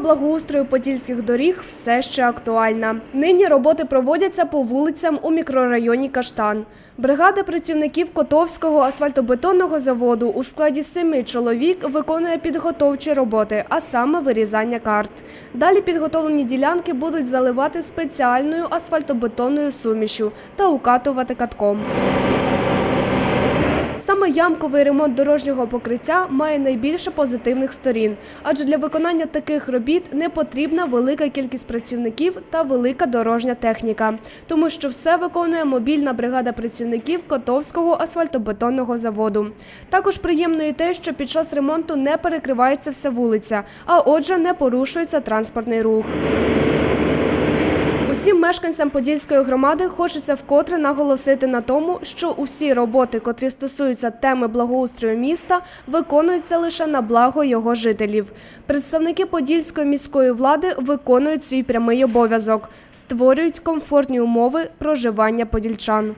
благоустрою подільських доріг все ще актуальна. Нині роботи проводяться по вулицям у мікрорайоні Каштан. Бригада працівників Котовського асфальтобетонного заводу у складі семи чоловік виконує підготовчі роботи, а саме вирізання карт. Далі підготовлені ділянки будуть заливати спеціальною асфальтобетонною сумішю та укатувати катком. Саме ямковий ремонт дорожнього покриття має найбільше позитивних сторін, адже для виконання таких робіт не потрібна велика кількість працівників та велика дорожня техніка, тому що все виконує мобільна бригада працівників Котовського асфальтобетонного заводу. Також приємно і те, що під час ремонту не перекривається вся вулиця, а отже, не порушується транспортний рух. Усім мешканцям Подільської громади хочеться вкотре наголосити на тому, що усі роботи, котрі стосуються теми благоустрою міста, виконуються лише на благо його жителів. Представники Подільської міської влади виконують свій прямий обов'язок, створюють комфортні умови проживання подільчан.